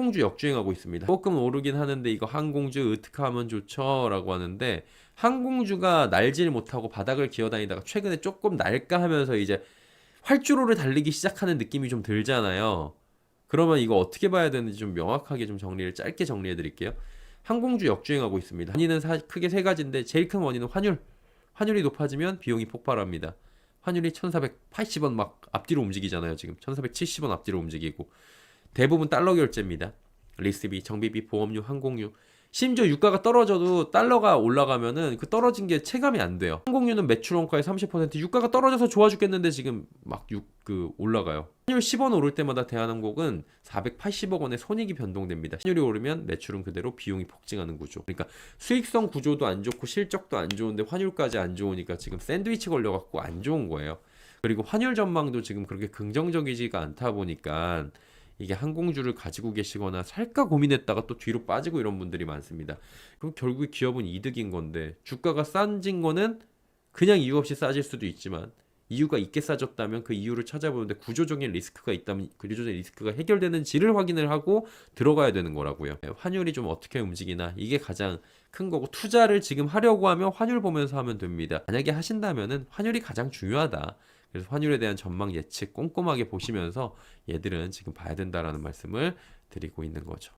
항공주 역주행하고 있습니다. 조금 오르긴 하는데 이거 항공주 어떻게 하면 좋죠?라고 하는데 항공주가 날질 못하고 바닥을 기어다니다가 최근에 조금 날까 하면서 이제 활주로를 달리기 시작하는 느낌이 좀 들잖아요. 그러면 이거 어떻게 봐야 되는지 좀 명확하게 좀 정리를 짧게 정리해 드릴게요. 항공주 역주행하고 있습니다. 원인은 사- 크게 세 가지인데 제일 큰 원인은 환율. 환율이 높아지면 비용이 폭발합니다. 환율이 1480원 막 앞뒤로 움직이잖아요. 지금 1470원 앞뒤로 움직이고 대부분 달러 결제입니다. 리스비, 정비비, 보험료, 항공료. 심지어 유가가 떨어져도 달러가 올라가면은 그 떨어진 게 체감이 안 돼요. 항공료는 매출 원가의 30% 유가가 떨어져서 좋아 죽겠는데 지금 막육그 올라가요. 환율 10원 오를 때마다 대한항공은 480억 원의 손익이 변동됩니다. 환율이 오르면 매출은 그대로 비용이 폭증하는 구조. 그러니까 수익성 구조도 안 좋고 실적도 안 좋은데 환율까지 안 좋으니까 지금 샌드위치 걸려 갖고 안 좋은 거예요. 그리고 환율 전망도 지금 그렇게 긍정적이지가 않다 보니까 이게 항공주를 가지고 계시거나 살까 고민했다가 또 뒤로 빠지고 이런 분들이 많습니다. 그럼 결국 기업은 이득인 건데 주가가 싼진 거는 그냥 이유 없이 싸질 수도 있지만 이유가 있게 싸졌다면 그 이유를 찾아보는데 구조적인 리스크가 있다면 그 구조적인 리스크가 해결되는지를 확인을 하고 들어가야 되는 거라고요. 네, 환율이 좀 어떻게 움직이나 이게 가장 큰 거고 투자를 지금 하려고 하면 환율 보면서 하면 됩니다. 만약에 하신다면은 환율이 가장 중요하다. 그래서 환율에 대한 전망 예측 꼼꼼하게 보시면서 얘들은 지금 봐야 된다라는 말씀을 드리고 있는 거죠.